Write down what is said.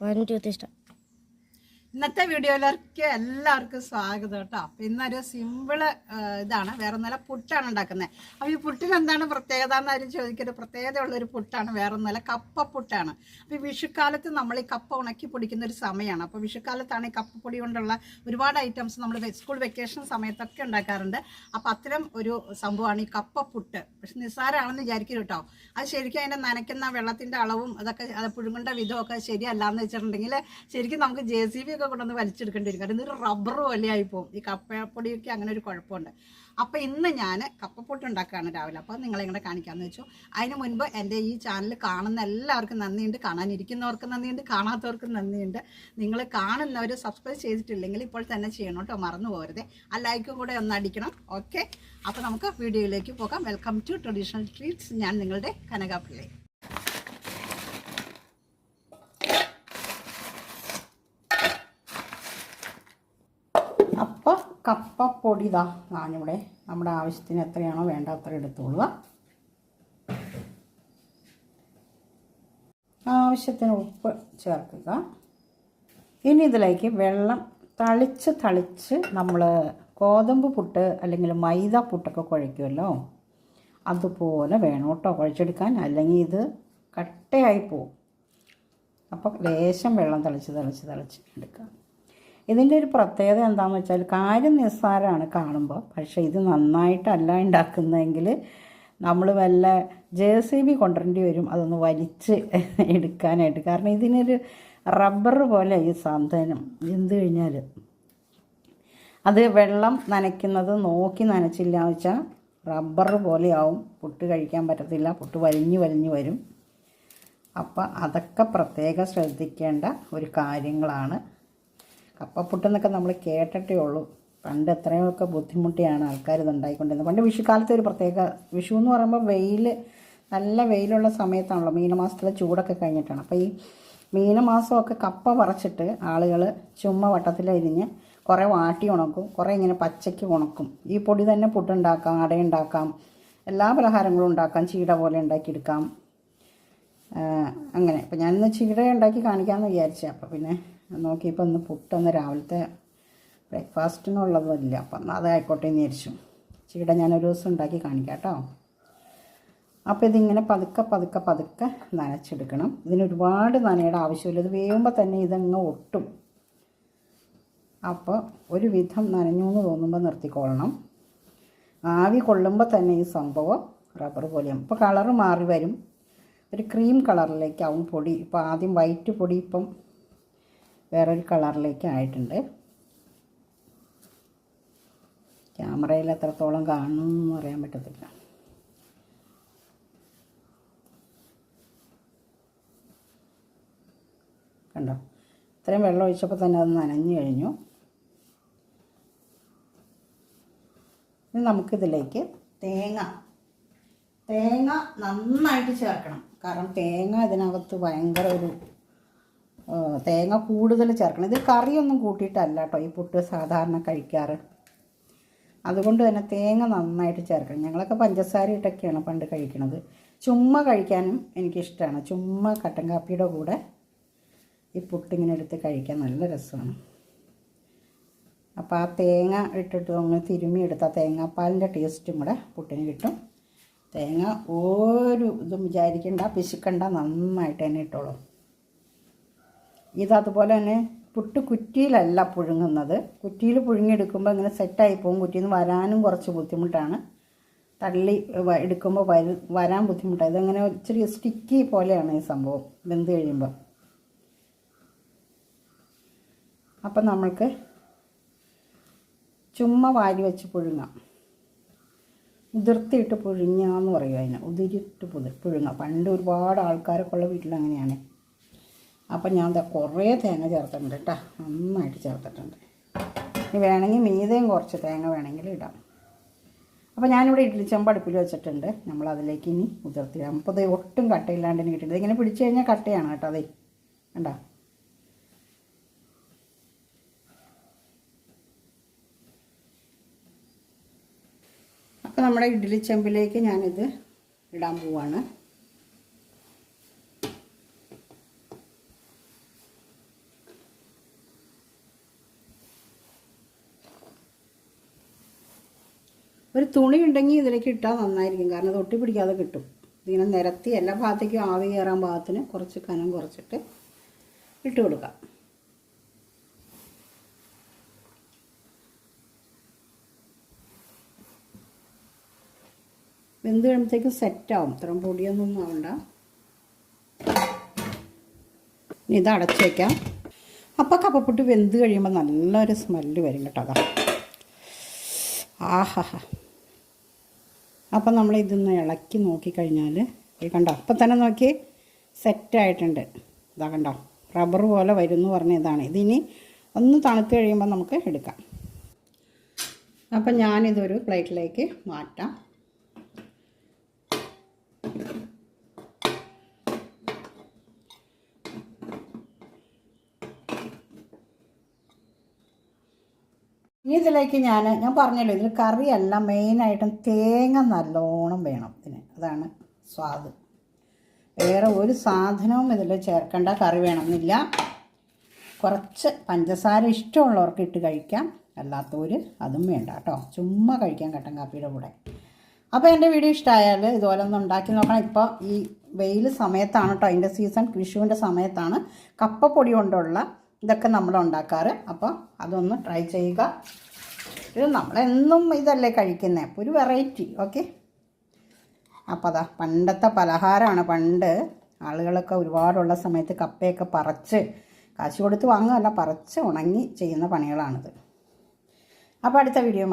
One two ഇന്നത്തെ വീഡിയോയിലേക്ക് എല്ലാവർക്കും സ്വാഗതം കേട്ടോ. അപ്പം ഇന്നൊരു സിമ്പിൾ ഇതാണ്. വേറെ നില പുട്ടാണ് ഉണ്ടാക്കുന്നത്. അപ്പം ഈ പുട്ടിന് എന്താണ് പ്രത്യേകത എന്നാരും ചോദിക്കരുത്. പ്രത്യേകതയുള്ള ഒരു പുട്ടാണ് വേറെ നില കപ്പ പുട്ടാണ്. അപ്പം ഈ വിഷുക്കാലത്ത് നമ്മൾ ഈ കപ്പ ഉണക്കി പൊടിക്കുന്ന ഒരു സമയമാണ്. അപ്പോൾ വിഷുക്കാലത്താണ് ഈ കപ്പപ്പൊടി കൊണ്ടുള്ള ഒരുപാട് ഐറ്റംസ് നമ്മൾ സ്കൂൾ വെക്കേഷൻ സമയത്തൊക്കെ ഉണ്ടാക്കാറുണ്ട്. അപ്പം അത്തരം ഒരു സംഭവമാണ് ഈ കപ്പ പുട്ട്. പക്ഷെ നിസ്സാരമാണെന്ന് വിചാരിക്കും കേട്ടോ. അത് ശരിക്കും അതിന്റെ നനയ്ക്കുന്ന വെള്ളത്തിന്റെ അളവും അതൊക്കെ അത് പുഴുങ്ങേണ്ട വിധമൊക്കെ ശരിയല്ല എന്ന് വെച്ചിട്ടുണ്ടെങ്കിൽ ശരിക്കും നമുക്ക് ജെ സി ബി ഒക്കെ കൊണ്ടുവന്ന് വലിച്ചെടുക്കേണ്ടി വരും കാരണം ഇതൊരു റബ്ബർ പോലെയായി പോകും ഈ കപ്പപ്പൊടിയൊക്കെ അങ്ങനെ ഒരു കുഴപ്പമുണ്ട്. അപ്പോൾ ഇന്ന് ഞാൻ കപ്പപ്പൊട്ട് ഉണ്ടാക്കുകയാണ് രാവിലെ. അപ്പോൾ നിങ്ങളെ ഇങ്ങനെ കാണിക്കാമെന്ന് വെച്ചു. അതിന് മുൻപ് എന്റെ ഈ ചാനൽ കാണുന്ന എല്ലാവർക്കും നന്ദിയുണ്ട്. കാണാനിരിക്കുന്നവർക്കും നന്ദിയുണ്ട്. കാണാത്തവർക്കും നന്ദിയുണ്ട്. നിങ്ങൾ കാണുന്നവർ സബ്സ്ക്രൈബ് ചെയ്തിട്ടില്ലെങ്കിൽ ഇപ്പോൾ തന്നെ ചെയ്യണം കേട്ടോ. മറന്നു പോകരുത്. ആ ലൈക്കും കൂടെ ഒന്ന് അടിക്കണം. ഓക്കെ അപ്പോൾ നമുക്ക് വീഡിയോയിലേക്ക് പോകാം. വെൽക്കം ടു ട്രഡീഷണൽ ട്രീറ്റ്സ് ഞാൻ നിങ്ങളുടെ കനകാപ്പിള്ളി അപ്പോൾ കപ്പപ്പൊടി ഇതാ ഞാനിവിടെ നമ്മുടെ ആവശ്യത്തിന് എത്രയാണോ വേണ്ട അത്ര എടുത്തോളുക. ആവശ്യത്തിന് ഉപ്പ് ചേർക്കുക. ഇനി ഇതിലേക്ക് വെള്ളം തളിച്ച് തളിച്ച് നമ്മൾ ഗോതമ്പ് പുട്ട് അല്ലെങ്കിൽ മൈദ പുട്ടൊക്കെ കുഴയ്ക്കുമല്ലോ. അതുപോലെ വേണം കേട്ടോ കുഴച്ചെടുക്കാൻ. അല്ലെങ്കിൽ ഇത് കട്ടയായി പോവും. അപ്പോൾ ലേശം വെള്ളം തളിച്ച് തളിച്ച് തളിച്ച് എടുക്കുക ഇതിന്റെ ഒരു പ്രത്യേകത എന്താണെന്ന് വെച്ചാൽ കാര്യം നിസ്സാരമാണ് കാണുമ്പോൾ. പക്ഷേ ഇത് നന്നായിട്ടല്ല ഉണ്ടാക്കുന്നതെങ്കിൽ നമ്മൾ വല്ല ജെ സി ബി കൊണ്ടുവരേണ്ടി വരും അതൊന്ന് വലിച്ച് എടുക്കാനായിട്ട്. കാരണം ഇതിനൊരു റബ്ബർ പോലെ ഈ സാന്ത്വനം. എന്ത് കഴിഞ്ഞാൽ അത് വെള്ളം നനയ്ക്കുന്നത് നോക്കി നനച്ചില്ല എന്ന് വെച്ചാൽ റബ്ബർ പോലെയാവും. പുട്ട് കഴിക്കാൻ പറ്റത്തില്ല. പുട്ട് വലിഞ്ഞു വലിഞ്ഞു വരും. അപ്പം അതൊക്കെ പ്രത്യേകം ശ്രദ്ധിക്കേണ്ട ഒരു കാര്യങ്ങളാണ്. കപ്പപ്പുട്ടെന്നൊക്കെ നമ്മൾ കേട്ടിട്ടേ ഉള്ളൂ. പണ്ട് എത്രയൊക്കെ ബുദ്ധിമുട്ടിയാണ് ആൾക്കാർ ഇത് ഉണ്ടായിക്കൊണ്ടിരുന്നത് പണ്ട് വിഷുക്കാലത്ത് ഒരു പ്രത്യേക വിഷു എന്ന് പറയുമ്പോൾ വെയിൽ നല്ല വെയിലുള്ള സമയത്താണല്ലോ മീനമാസത്തിലെ ചൂടൊക്കെ കഴിഞ്ഞിട്ടാണ്. അപ്പോൾ ഈ മീനമാസമൊക്കെ കപ്പ പറിച്ചിട്ട് ആളുകൾ ചുമ്മാ വട്ടത്തിലരിഞ്ഞ് കുറേ വാട്ടി ഉണക്കും കുറേ ഇങ്ങനെ പച്ചയ്ക്ക് ഉണക്കും. ഈ പൊടി തന്നെ പുട്ടുണ്ടാക്കാം അടയുണ്ടാക്കാം എല്ലാ പലഹാരങ്ങളും ഉണ്ടാക്കാം ചീട പോലെ ഉണ്ടാക്കിയെടുക്കാം. അങ്ങനെ. അപ്പോൾ ഞാനിന്ന് ചീട ഉണ്ടാക്കി കാണിക്കാമെന്ന് വിചാരിച്ചത്. അപ്പോൾ പിന്നെ നോക്കിയപ്പോൾ ഒന്ന് പുട്ടൊന്ന് രാവിലത്തെ ബ്രേക്ക്ഫാസ്റ്റിനുള്ളതല്ല അപ്പം എന്നാൽ അതായിക്കോട്ടെ എന്ന് വിചാരിച്ചു. ചീട ഞാനൊരു ദിവസം ഉണ്ടാക്കി കാണിക്കാം കേട്ടോ. അപ്പോൾ ഇതിങ്ങനെ പതുക്കെ പതുക്കെ പതുക്കെ നനച്ചെടുക്കണം. ഇതിന് ഒരുപാട് നനയുടെ ആവശ്യമില്ല. ഇത് വേവുമ്പോൾ തന്നെ ഇതങ്ങ് ഒട്ടും. അപ്പോൾ ഒരു വിധം നനഞ്ഞു എന്ന് തോന്നുമ്പോൾ നിർത്തിക്കൊള്ളണം. ആവി കൊള്ളുമ്പോൾ തന്നെ ഈ സംഭവം റബ്ബർ പോലെയാവും. ഇപ്പോൾ കളറ് മാറി വരും. ഒരു ക്രീം കളറിലേക്കാവും പൊടി. ഇപ്പോൾ ആദ്യം വൈറ്റ് പൊടി ഇപ്പം വേറൊരു കളറിലേക്ക് ആയിട്ടുണ്ട്. ക്യാമറയിൽ എത്രത്തോളം കാണുമെന്ന് പറയാൻ പറ്റത്തില്ല. കണ്ടോ? ഇത്രയും വെള്ളം ഒഴിച്ചപ്പോൾ തന്നെ അത് നനഞ്ഞു കഴിഞ്ഞു. ഇനി നമുക്കിതിലേക്ക് തേങ്ങ. തേങ്ങ നന്നായിട്ട് ചേർക്കണം. കാരണം തേങ്ങ ഇതിനകത്ത് ഭയങ്കര ഒരു തേങ്ങ കൂടുതൽ ചേർക്കണം. ഇത് കറിയൊന്നും കൂട്ടിയിട്ടല്ല കേട്ടോ ഈ പുട്ട് സാധാരണ കഴിക്കാറ്. അതുകൊണ്ട് തന്നെ തേങ്ങ നന്നായിട്ട് ചേർക്കണം. ഞങ്ങളൊക്കെ പഞ്ചസാര ഇട്ടൊക്കെയാണ് പണ്ട് കഴിക്കണത്. ചുമ്മാ കഴിക്കാനും എനിക്കിഷ്ടമാണ് ചുമ്മാ കട്ടൻ കാപ്പിയുടെ കൂടെ ഈ പുട്ടിങ്ങനെ എടുത്ത് കഴിക്കാൻ നല്ല രസമാണ്. അപ്പോൾ ആ തേങ്ങ ഇട്ടിട്ട് ഒന്ന് തിരുമ്മി എടുത്ത തേങ്ങാപ്പാലിന്റെ ടേസ്റ്റും കൂടെ പുട്ടിന് കിട്ടും. തേങ്ങ ഒരു ഇതും വിചാരിക്കണ്ട പിശുക്കണ്ട നന്നായിട്ട് തന്നെ ഇട്ടോളൂ. ഇതതുപോലെ തന്നെ പുട്ട് കുറ്റിയിലല്ല പുഴുങ്ങുന്നത്. കുറ്റിയിൽ പുഴുങ്ങിയെടുക്കുമ്പോൾ ഇങ്ങനെ സെറ്റായി പോകും. കുറ്റിയിൽ നിന്ന് വരാനും കുറച്ച് ബുദ്ധിമുട്ടാണ്. തള്ളി എടുക്കുമ്പോൾ വര വരാൻ ബുദ്ധിമുട്ടാണ് ഇതങ്ങനെ ഇച്ചിരി സ്റ്റിക്കി പോലെയാണ് ഈ സംഭവം വെന്ത് കഴിയുമ്പോൾ അപ്പം നമ്മൾക്ക് ചുമ്മാ വാരി വെച്ച് പുഴുങ്ങാം. ഉതിർത്തിയിട്ട് പുഴുങ്ങാന്ന് പറയും അതിന്. ഉതിരിട്ട് പുതിർ പുഴുങ്ങാം. പണ്ട് ഒരുപാട് ആൾക്കാരൊക്കെ ഉള്ള വീട്ടിൽ അങ്ങനെയാണ് അപ്പം ഞാൻ കുറേ തേങ്ങ ചേർത്തിട്ടുണ്ട് കേട്ടോ നന്നായിട്ട് ചേർത്തിട്ടുണ്ട്. ഇനി വേണമെങ്കിൽ മീതയും കുറച്ച് തേങ്ങ വേണമെങ്കിൽ ഇടാം. അപ്പോൾ ഞാനിവിടെ ഇഡ്ഡലി ചെമ്പ് അടുപ്പിൽ വെച്ചിട്ടുണ്ട്. നമ്മൾ അതിലേക്ക് ഇനി ഉതിർത്തിടാം അപ്പോൾ ഇത് ഒട്ടും കട്ടയില്ലാണ്ട് ഇനി കിട്ടിയത് ഇങ്ങനെ പിടിച്ചു കഴിഞ്ഞാൽ കട്ടയാണ് കേട്ടോ അതേ കണ്ടോ? അപ്പോൾ നമ്മുടെ ഇഡ്ഡലി ചെമ്പിലേക്ക് ഞാനിത് ഇടാൻ പോവാണ്. തുണി ഉണ്ടെങ്കിൽ ഇതിലേക്ക് ഇട്ടാൽ നന്നായിരിക്കും. കാരണം അത് ഒട്ടി പിടിക്കാതെ കിട്ടും. ഇതിങ്ങനെ നിരത്തി എല്ലാ ഭാഗത്തേക്കും ആവി കയറാൻ ഭാഗത്തിന് കുറച്ച് കനം കുറച്ചിട്ട് ഇട്ട് കൊടുക്കാം. വെന്ത് കഴിയുമ്പോഴത്തേക്കും സെറ്റാവും ഇത്രയും പൊടിയൊന്നും ആവണ്ട. ഇനി ഇത് അടച്ചു വയ്ക്കാം അപ്പോൾ കപ്പപ്പുട്ട് വെന്ത് കഴിയുമ്പോൾ നല്ലൊരു സ്മെല്ല് വരും കേട്ടോ. അതാ. ആഹാ. അപ്പം നമ്മൾ ഇതൊന്ന് ഇളക്കി നോക്കിക്കഴിഞ്ഞാൽ ഈ കണ്ടോ? അപ്പം തന്നെ നോക്കി സെറ്റായിട്ടുണ്ട്. ഇതാ കണ്ടോ? റബ്ബർ പോലെ വരും എന്ന് പറഞ്ഞ ഇതാണ്. ഇതിനി ഒന്ന് തണുത്ത് കഴിയുമ്പോൾ നമുക്ക് എടുക്കാം. അപ്പം ഞാനിതൊരു പ്ലേറ്റിലേക്ക് മാറ്റാം. ഇനി ഇതിലേക്ക് ഞാൻ ഞാൻ പറഞ്ഞല്ലോ ഇതിൽ കറിയല്ല മെയിനായിട്ടും തേങ്ങ നല്ലോണം വേണം ഇതിന്. അതാണ് സ്വാദ്. വേറെ ഒരു സാധനവും ഇതിൽ ചേർക്കേണ്ട കറി വേണമെന്നില്ല. കുറച്ച് പഞ്ചസാര ഇഷ്ടമുള്ളവർക്ക് ഇട്ട് കഴിക്കാം. അല്ലാത്തവർ അതും വേണ്ട കേട്ടോ. ചുമ്മാ കഴിക്കാം കട്ടൻ കാപ്പിയുടെ കൂടെ. അപ്പോൾ എന്റെ വീഡിയോ ഇഷ്ടമായാൽ ഇതുപോലെ ഒന്ന് ഉണ്ടാക്കി നോക്കണം. ഇപ്പോൾ ഈ വെയിൽ സമയത്താണ് കേട്ടോ. അതിന്റെ സീസൺ വിഷുവിന്റെ സമയത്താണ്. കപ്പപ്പൊടി കൊണ്ടുള്ള ഇതൊക്കെ നമ്മൾ ഉണ്ടാക്കാറ്. അപ്പോൾ അതൊന്ന് ട്രൈ ചെയ്യുക. ഇത് നമ്മളെന്നും ഇതല്ലേ കഴിക്കുന്നത് അപ്പോൾ ഒരു വെറൈറ്റി ഓക്കെ അപ്പോൾ അതാ പണ്ടത്തെ പലഹാരമാണ് പണ്ട് ആളുകളൊക്കെ ഒരുപാടുള്ള സമയത്ത് കപ്പയൊക്കെ പറിച്ച് കാശ് കൊടുത്ത് വാങ്ങുകയല്ല പറിച്ച് ഉണങ്ങി ചെയ്യുന്ന പണികളാണിത്. അപ്പോൾ അടുത്ത വീഡിയോ